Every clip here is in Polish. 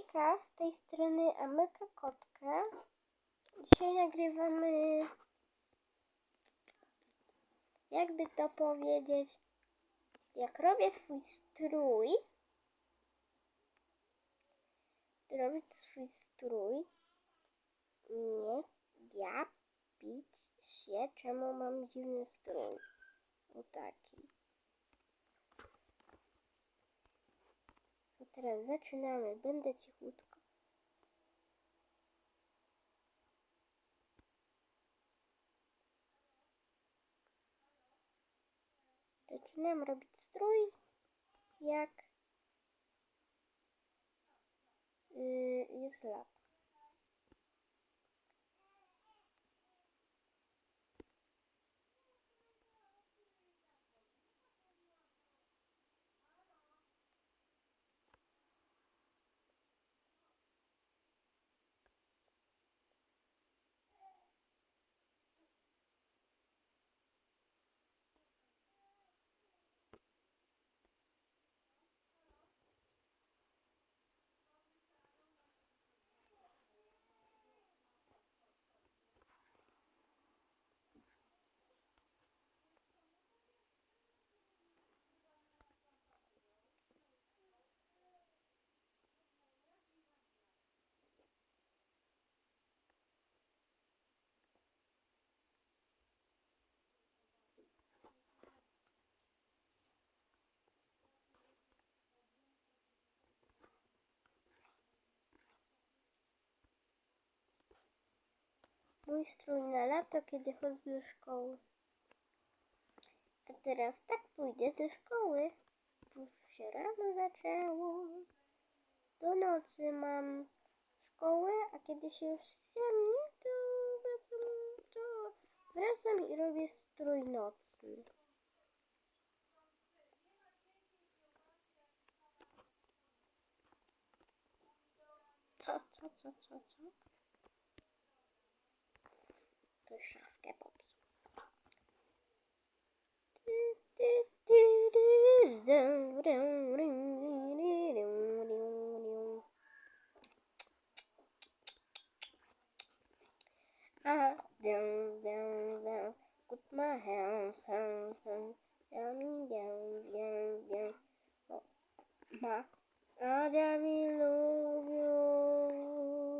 Hejka, z tej strony Amyka Kotka. Dzisiaj nagrywamy, jakby to powiedzieć, jak robię swój strój. Robić swój strój. Nie gapić się, czemu mam dziwny strój. O taki. Teraz zaczynamy. Będę cichutko. Zaczynam robić strój jak yy, jest lato. Mój strój na lato, kiedy chodzę do szkoły. A teraz tak pójdę do szkoły. Bo się rano zaczęło. Do nocy mam szkołę, a kiedy się już ciemnie, to wracam, to wracam i robię strój nocny. Co, co, co, co, co? Botschaft der Bobs. Ah, down, down, down. I love you.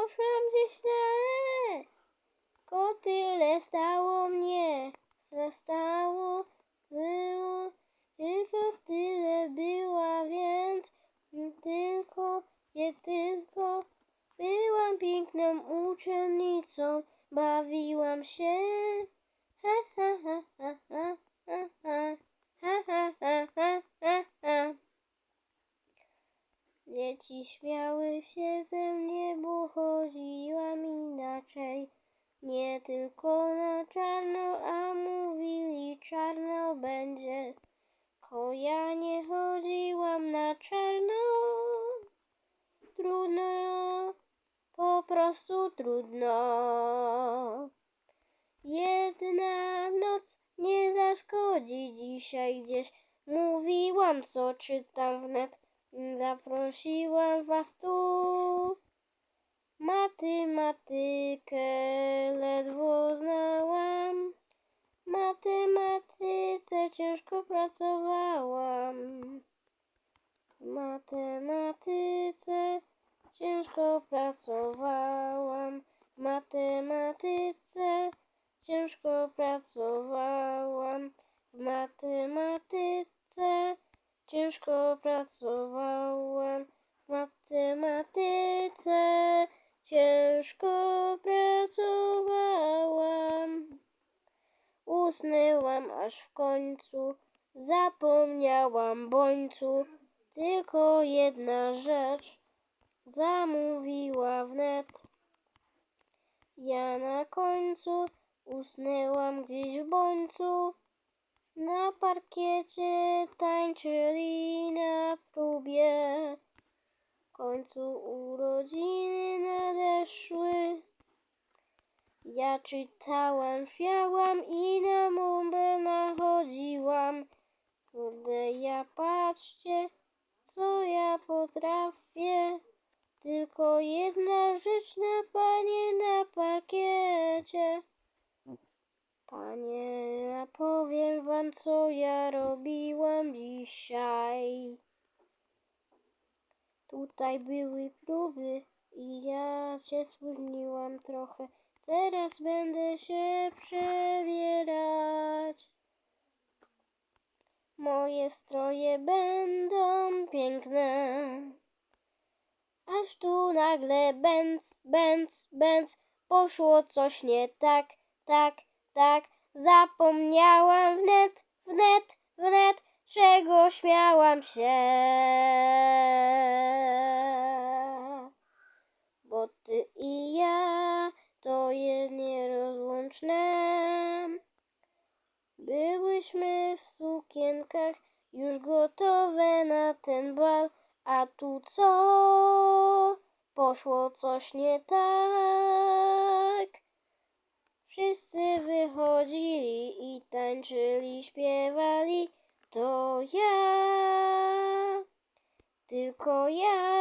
poszłam gdzieś na. Tylko tyle stało mnie, zostało, było, tylko tyle była, więc tylko, nie tylko byłam piękną uczennicą, bawiłam się. Dzieci śmiały się ze mnie, bo chodziłam inaczej. Nie tylko na czarno, a mówili czarno będzie. Ko ja nie chodziłam na czarno. Trudno, po prostu trudno. Jedna noc nie zaszkodzi dzisiaj gdzieś. Mówiłam, co czytam wnet. Zaprosiłam was tu. Matematykę ledwo znałam. Matematyce ciężko pracowałam. W matematyce ciężko pracowałam. W matematyce ciężko pracowałam. W matematyce ciężko pracowałam. W matematyce ciężko pracowałam. Usnęłam aż w końcu, zapomniałam bońcu, tylko jedna rzecz zamówiła wnet. Ja na końcu usnęłam gdzieś w bońcu, na parkiecie tańczyli na próbie. W końcu urodziny nadeszły. Ja czytałam, śmiałam i na mąbę nachodziłam. Kurde, ja patrzcie, co ja potrafię. Tylko jedna Tutaj były próby i ja się spóźniłam trochę. Teraz będę się przebierać. Moje stroje będą piękne. Aż tu nagle bęc, bęc, bęc, poszło coś nie tak, tak, tak. Zapomniałam wnet, wnet, wnet, czego śmiałam się. Bo ty i ja to jest nierozłączne. Byłyśmy w sukienkach już gotowe na ten bal, a tu co? Poszło coś nie tak. Wszyscy wychodzili i tańczyli, śpiewali. To ja, tylko ja.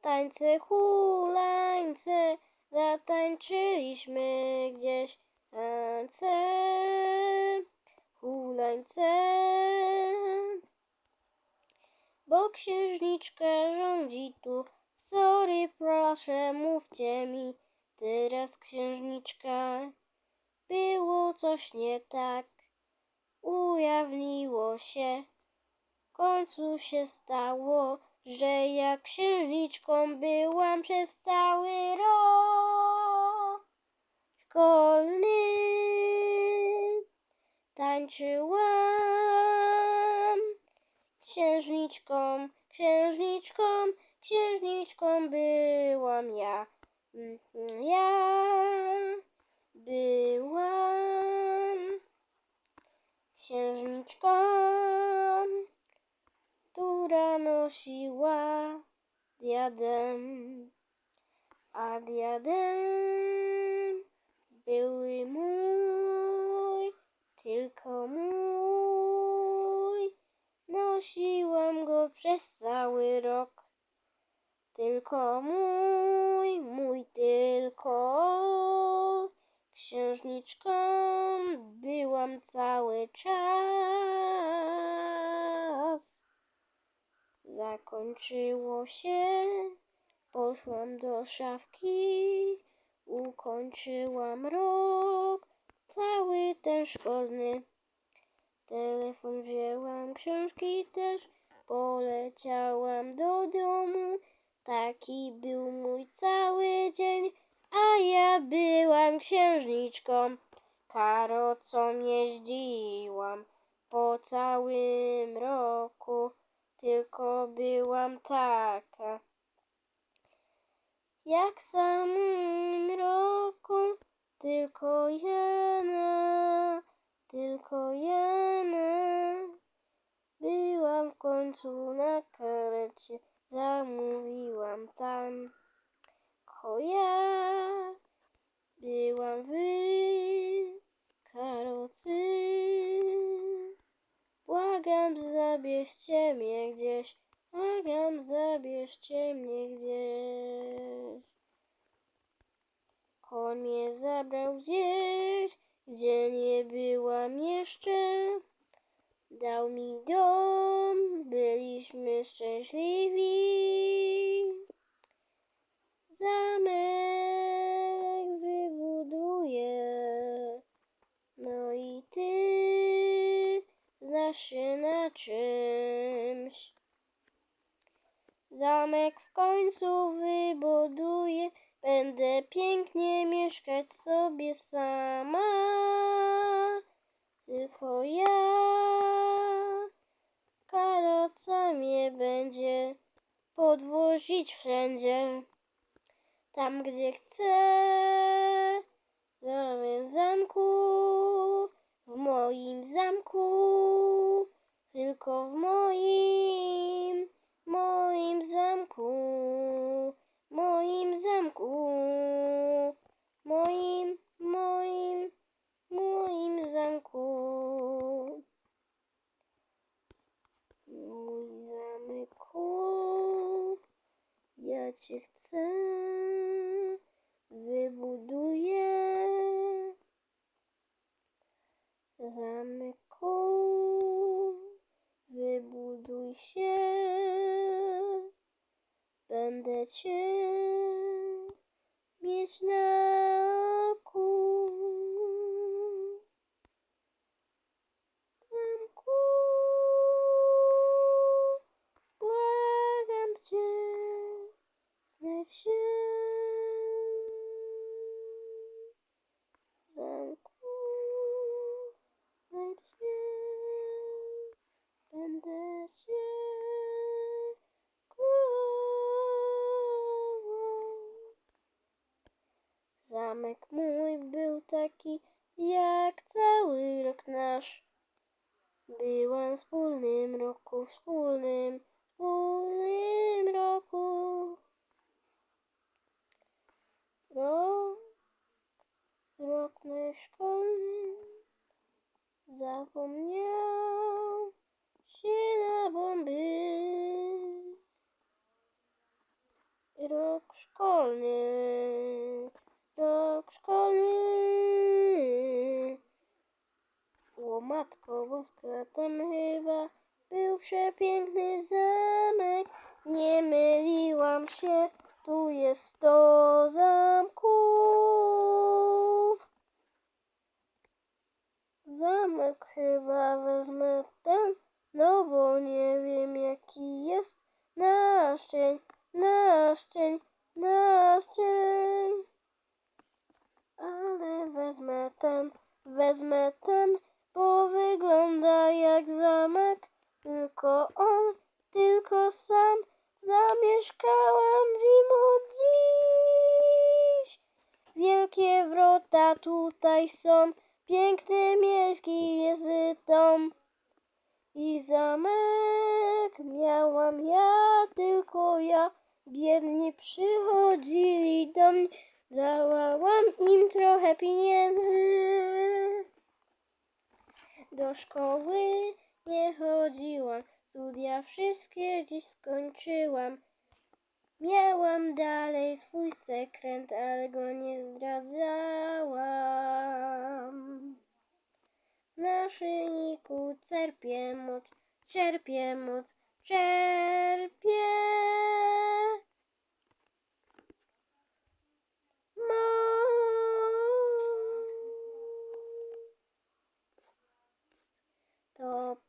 Tańce hulańce, zatańczyliśmy gdzieś tańce, hulańce. Bo księżniczka rządzi tu, sorry proszę mówcie mi, teraz księżniczka. Było coś nie tak, ujawniło się, w końcu się stało, że ja księżniczką byłam przez cały rok szkolny. Tańczyłam księżniczką, księżniczką, księżniczką byłam ja. Mhm, Ja byłam księżniczką, która nosiła diadem, a diadem były mój, tylko mój. Nosiłam go przez cały rok. Tylko mój, mój tylko. Księżniczką byłam cały czas. Zakończyło się, poszłam do szafki, ukończyłam rok, cały ten szkolny. Telefon wzięłam, książki też, poleciałam do domu. Taki był mój cały dzień, a ja byłam księżniczką. Karocą jeździłam po całym roku, tylko byłam taka. Jak w samym roku, tylko Jana, tylko Jana. Byłam w końcu na karecie, zamówiłam tam. Ko ja byłam w karocy. Błagam Błagam, zabierzcie mnie gdzieś. Błagam, zabierzcie mnie gdzieś. Koń mnie zabrał gdzieś, gdzie nie byłam jeszcze. Dał mi dom, byliśmy szczęśliwi. Zamek wybuduję, no i ty znasz się mieszkać sobie sama. Tylko ja, karoca mnie będzie podwozić wszędzie, tam gdzie chcę, w moim zamku, w moim zamku, tylko w moim, moim zamku, moim zamku, moim, moim, moim zamku. Mój zamku, ja cię chcę, wybuduję. Zamku, wybuduj się, będę cię mieć na oku. Zamku, błagam cię, znajdź się. Zamku, znajdź się, będę cię kochał. Zamek mój był taki jak cały rok nasz. Byłam w wspólnym roku, wspólnym, wspólnym roku. Rok, rok mój szkolny zapomniał się na bomby. Rok szkolny, rok szkolny. O boska, tam chyba był przepiękny zamek. Nie myliłam się, tu jest sto zamków. Zamek chyba wezmę ten, no bo nie wiem jaki jest nasz cień, nasz. Ale wezmę ten, wezmę ten, bo wygląda jak zamek. Tylko on, tylko sam zamieszkałam w nim od dziś. Wielkie wrota tutaj są, piękny miejski jest dom. I zamek miałam ja, tylko ja. Biedni przychodzili do mnie, dałam im trochę pieniędzy. Do szkoły nie chodziłam, studia wszystkie dziś skończyłam. Miałam dalej swój sekret, ale go nie zdradzałam. Na szyjniku czerpię moc, czerpię moc, czerpię. Moc. 都。